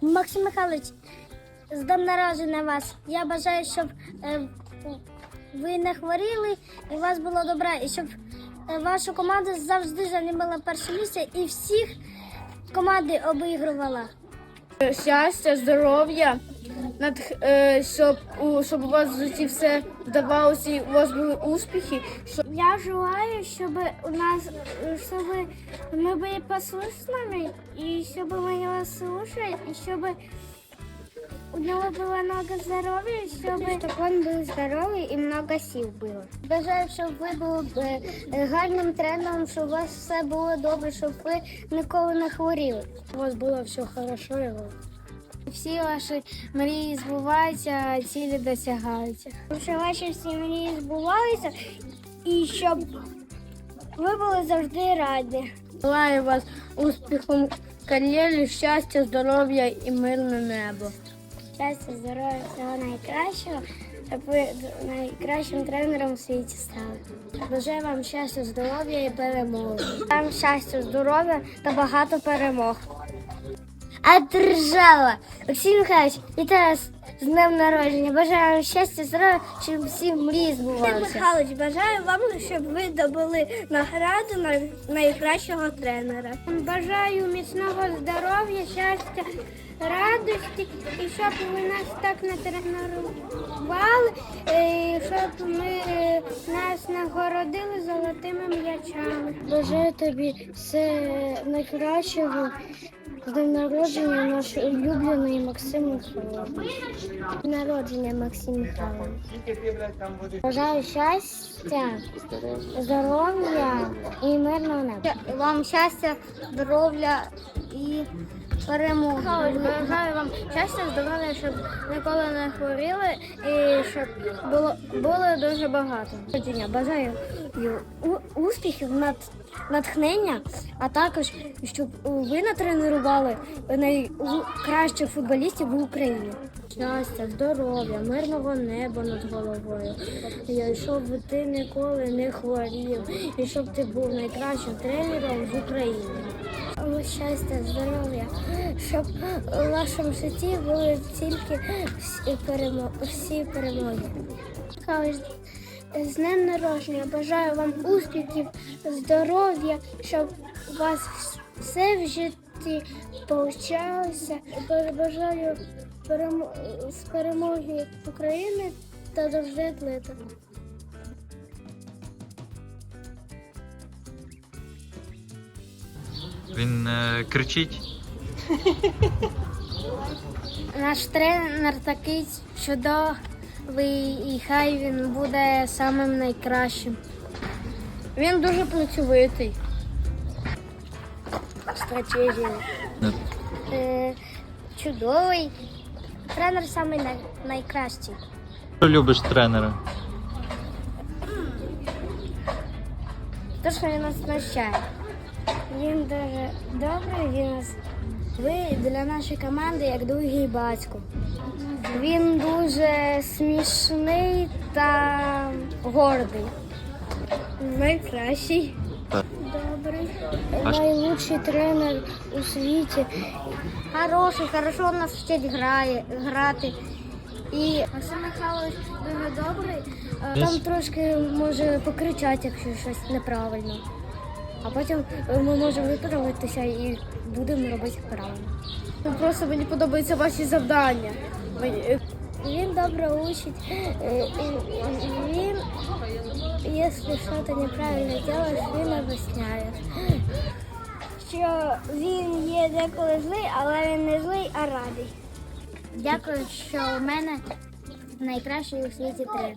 Максим Михайлович, здам наразі на вас. Я бажаю, щоб е, ви не хворіли і у вас було добре, і щоб е, ваша команда завжди займала перше місце і всіх команди обігрувала. щастя, здоров'я, щоб, у, щоб у вас в житті все вдавалося і у вас були успіхи. Щоб... Я желаю, щоб у нас, щоб мы были послушными, и чтобы мы его слушали, и чтобы у него было много здоровья, и чтобы, чтобы он был здоровый и много сил было. Бажаю, щоб ви були е, е, гарним тренером, щоб у вас все було добре, щоб ви ніколи не хворіли. У вас було все хорошо. і всі ваші мрії збуваються, а цілі досягаються. Щоб ваші всі мрії збувалися і щоб ви були завжди раді. Желаю вас успіху в кар'єрі, щастя, здоров'я і мирне небо. Щастя, здоров'я, всього найкращого, щоб ви найкращим тренером у світі стали. Бажаю вам щастя, здоров'я і перемоги. Вам щастя, здоров'я та багато перемог. А держава! Олексій Михайлович, вітаю вас з днем народження. Бажаю вам щастя, здоров'я, щоб всі мрії збувалися. Михайлович, бажаю вам, щоб ви добули награду на найкращого тренера. Бажаю міцного здоров'я, щастя, радості і щоб ви нас так натренували, е, щоб ми е, нас нагородили золотими м'ячами. Бажаю тобі все найкращого. З днем народження наш улюблений Максим Михайлович. Народження Максим Михайлович. Бажаю щастя, здоров'я і мирного неба. Вам щастя, здоров'я і перемоги. Бажаю вам щастя, здоров'я, щоб ніколи не хворіли і щоб було, було дуже багато. Бажаю успіхів, над, натхнення, а також щоб ви натренували найкращих футболістів в Україні. Щастя, здоров'я, мирного неба над головою. І щоб ти ніколи не хворів, і щоб ти був найкращим тренером в Україні. Щастя, здоров'я, щоб у вашому житті були тільки всі перемоги. Всі перемоги. З днем народження бажаю вам успіхів, здоров'я, щоб у вас все в житті получалося. Бажаю перемо- з перемоги України та завжди атлета. Він е, кричить. Наш тренер такий чудовий, і хай він буде самим найкращим. Він дуже працьовитий. Стратегія. Е, чудовий. Тренер самий най- найкращий. Що любиш тренера? Те, що він нас навчає. Він дуже добрий, він нас. Ви для нашої команди як другий батько. Він дуже смішний та гордий. Найкращий. Добрий. А Найлучший тренер у світі. Хороший, хорошо нас вчить грає, грати. І Максим Михайлович дуже добрий. Там трошки може покричати, якщо щось неправильно. А потім ми можемо виправитися і будемо робити правильно. Ну, Просто мені подобаються ваші завдання. Е, Він добре учить. е, і Він, якщо щось неправильно робиш, він об'ясняє. Що він є деколи злий, але він не злий, а радий. Дякую, що у мене найкращий у світі тренер.